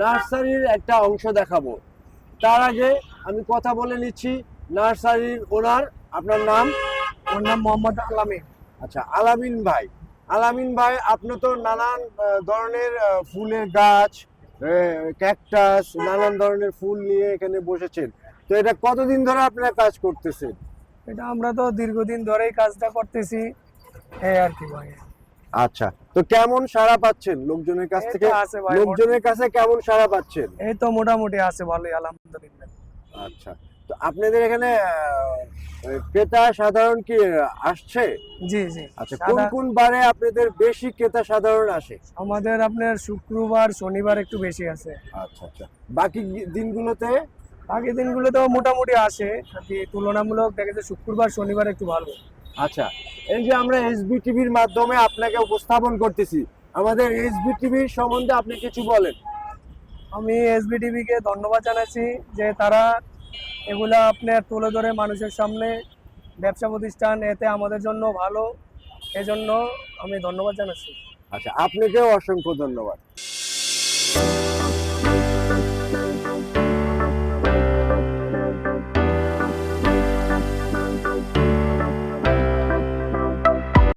নার্সারির একটা অংশ দেখাবো। তার আগে আমি কথা বলে নিচ্ছি নার্সারির ওনার আপনার নাম? ওর নাম মোহাম্মদ আলামিন। আচ্ছা আলামিন ভাই। আলামিন ভাই আপনি তো নানান ধরনের ফুলের গাছ ক্যাকটাস নানান ধরনের ফুল নিয়ে এখানে বসেছেন। তো এটা কতদিন ধরে আপনারা কাজ করতেছেন? এটা আমরা তো দীর্ঘদিন ধরেই কাজটা করতেছি। এই আর কি ভাই। আচ্ছা তো কেমন সাড়া পাচ্ছেন লোকজনের কাছ থেকে? লোকজনের কাছে কেমন সাড়া পাচ্ছেন? এই তো মোটামুটি আছে ভালোই আলহামদুলিল্লাহ। আচ্ছা তো আপনাদের এখানে ক্রেতা সাধারণ কি আসছে? জি জি আচ্ছা কোন কোন বারে আপনাদের বেশি ক্রেতা সাধারণ আসে? আমাদের আপনার শুক্রবার শনিবার একটু বেশি আছে। আচ্ছা আচ্ছা বাকি দিনগুলোতে? বাকি দিনগুলোতেও মোটামুটি আসে তুলনামূলক দেখা যায় শুক্রবার শনিবার একটু ভালো। আচ্ছা এই যে আমরা এসবি টিভির মাধ্যমে আপনাকে উপস্থাপন করতেছি আমাদের এসবি টিভির সম্বন্ধে আপনি কিছু বলেন। আমি এসবিটিভি কে ধন্যবাদ জানাচ্ছি যে তারা এগুলা আপনার তুলে ধরে মানুষের সামনে ব্যবসা প্রতিষ্ঠান এতে আমাদের জন্য ভালো এজন্য আমি ধন্যবাদ জানাচ্ছি। আচ্ছা আপনাকেও অসংখ্য ধন্যবাদ।